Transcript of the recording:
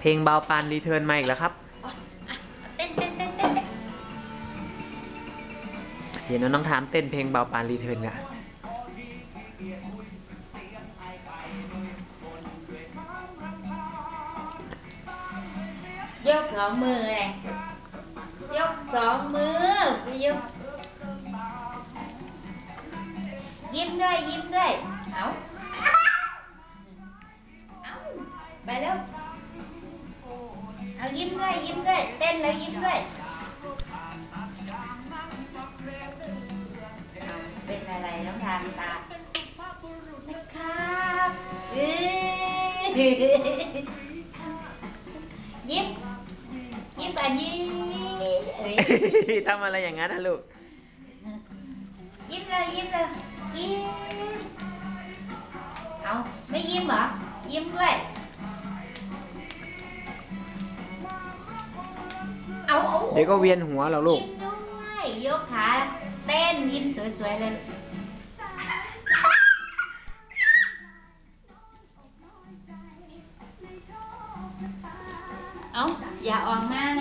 เพลงเบาปานรีเทิร์นมาอีกแล้วครับเต้นเต้นเต้นเต้นเต้นเห็นน้องถามเต้นเพลงเบาปานรีเทิร์นอะยกสองมือเลยยกสองมือไปยกยิ้มด้วยยิ้มด้วยเอาเอา ไปเร็ว เอายิ้มด้วยยิ้มด้วยเต้นแล้วยิ้มด้วยเอาเป็นอะไรต้องทำตา นะครับเอ้ยยิ้มยิ้มก่อนยิ้มเอ้ยทำอะไรอย่างนั้นนะลูก ยิ้มเลยยิ้มเลยยิ้ม เอาไม่ยิ้มเหรอ ยิ้มด้วย เดี๋ยวก็เวียนหัวเราลูก ยิ้มด้วยยกขาเต้นยิ้มสวยๆเลย เอ้า อย่าออกมานะ